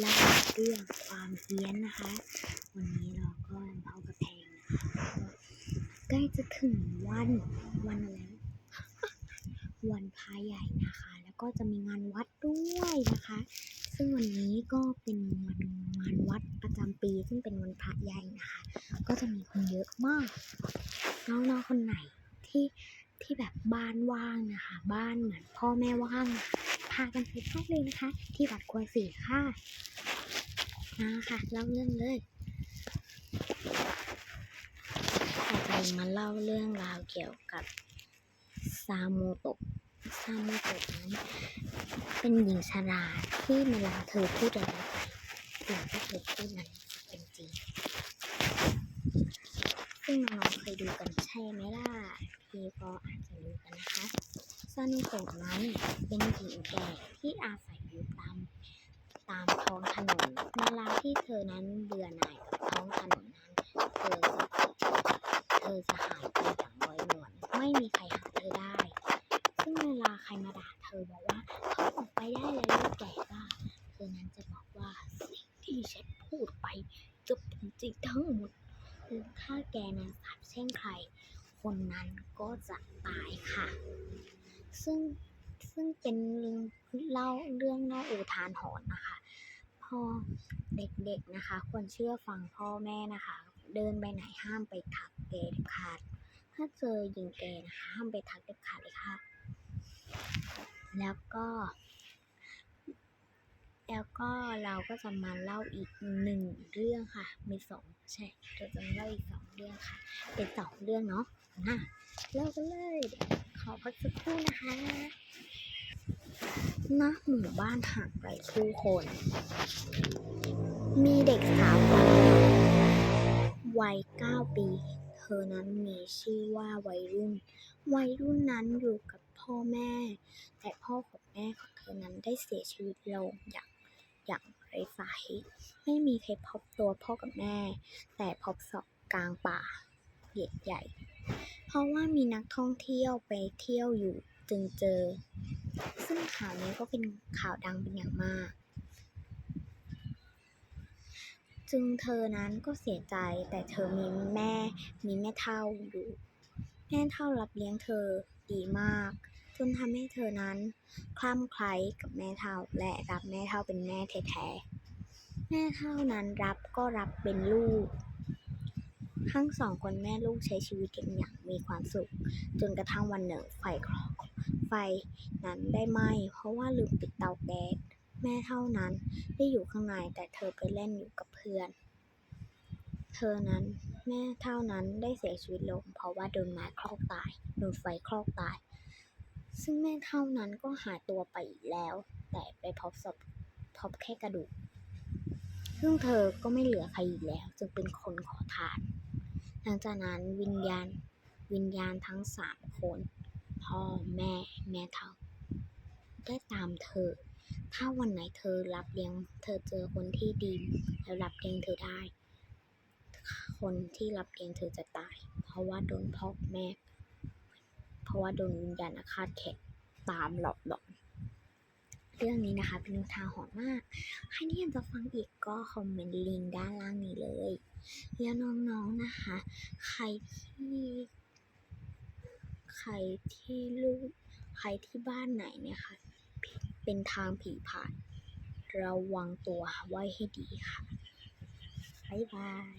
เล่าเรื่องความเฮี้ยนนะคะ วันนี้เราก็เมากับแพงนะคะใกล้จะถึงวันวันอะไรวันพระใหญ่นะคะ แล้วก็จะมีงานวัดด้วยนะคะ ซึ่งวันนี้ก็เป็นวันงานวัดประจำปี ซึ่งเป็นวันพระใหญ่นะคะ ก็จะมีคนเยอะมากน้องๆคนไหนที่ที่แบบบ้านว่างนะคะ บ้านเหมือนพ่อแม่ว่างนะคะ พากันไปพักเลยนะคะ ที่วัดควรศรีค่ะมาค่ะเล่าเรื่องเลยเราจะมาเล่าเรื่องราวเกี่ยวกับซาโมโตะซาโมโตะนั้นเป็นหญิงชราที่เวลาเธอพูดอะไรไปสิ่งที่เธอพูดนั้นจะเป็นจริง ซึ่งน้องเคยดูกันใช่ไหมล่ะ พี่ก็อาจจะรู้กันนะคะ ซานุโตะนั้นเป็นหญิงแก่ที่อาศัยอยู่ตามตามท้องถนนเวลาที่เธอนั้นเบื่อหน่ายกับท้องถนนนั้น เธอจะเธอจะหายไปอย่างลอยนวลไม่มีใครหาเธอได้ ซึ่งเวลาใครมาด่าเธอบอกว่าเขาออกไปได้แล้วลูกแก่บ้าเธอนั้นจะบอกว่าสิ่งที่ฉันพูดไปจะเป็นจริงทั้งหมดคือถ้าแกนั้นสาบแช่งใคร คนนั้นก็จะตายค่ะ ซึ่งซึ่งเป็นเรื่องเล่าเรื่องเล่าอุทานหอนนะคะพอเด็กๆนะคะ ควรเชื่อฟังพ่อแม่นะคะ เดินไปไหนห้ามไปทักแกเด็ดขาด ถ้าเจอหญิงแกนะคะห้ามไปทักเด็ดขาดเลยค่ะ แล้วก็ แล้วก็เราก็จะมาเล่าอีกหนึ่งเรื่องค่ะ มีสองใช่เราจะมาเล่าอีกสองเรื่องค่ะ เป็นสองเรื่องเนาะนะเล่ากันเลยเดี๋ยวขอพักสักครู่นะคะณหมู่บ้านห่างไกลผู้คน มีเด็กสาวคนวัยเก้าปี เธอนั้นมีชื่อว่าวัยรุ่น วัยรุ่นนั้นอยู่กับพ่อแม่ แต่พ่อของแม่ของเธอนั้นได้เสียชีวิตลงอย่าง อย่างไร้สาเหตุไม่มีใครพบตัวพ่อกับแม่ แต่พบศพกลางป่าเหยียดใหญ่ เพราะว่ามีนักท่องเที่ยวไปเที่ยวอยู่จึงเจอ ซึ่งข่าวนี้ก็เป็นข่าวดังเป็นอย่างมาก จึงเธอนั้นก็เสียใจแต่เธอมีแม่มีแม่เฒ่าอยู่ แม่เฒ่ารับเลี้ยงเธอดีมาก จนทำให้เธอนั้น คลั่ำไคล้กับแม่เฒ่าและรับแม่เฒ่าเป็นแม่แท้ๆแม่เฒ่านั้นรับก็รับเป็นลูก ทั้งสองคนแม่ลูกใช้ชีวิตกันอย่างมีความสุข จนกระทั่งวันหนึ่งไฟไฟนั้นได้ไหม้เพราะว่าลืมปิดเตาแก๊สแม่เท่านั้นได้อยู่ข้างในแต่เธอไปเล่นอยู่กับเพื่อน เธอนั้นแม่เท่านั้นได้เสียชีวิตลงเพราะว่าโดนไม้คลอกตายโดนไฟคลอกตาย ซึ่งแม่เท่านั้นก็หายตัวไปอีกแล้ว แต่ไปพบศพพบแค่กระดูก ซึ่งเธอก็ไม่เหลือใครอีกแล้ว จึงเป็นคนขอทาน หลังจากนั้นวิญญาณวิญญาณทั้งสามคนพ่อแม่แม่เท่าได้ตามเธอ ถ้าวันไหนเธอรับเลี้ยง เธอเจอคนที่ดีแล้วรับเลี้ยงเธอได้ คนที่รับเลี้ยงเธอจะตาย เพราะว่าโดนพ่อแม่ ราะว่าโดนวิญญาณอาฆาตแขกตามหลอกหลอนเรื่องนี้นะคะเป็นอุทาหรณ์มากใครที่อยากจะฟังอีกก็คอมเมนต์ลิงก์ด้านล่างนี้เลยแล้วน้องๆนะคะ ใครที่ใครที่ลูกใครที่บ้านไหนเนี่ยค่ะ เป็นทางผีผ่าน ระวังตัวไว้ให้ดีค่ะ บ๊ายบาย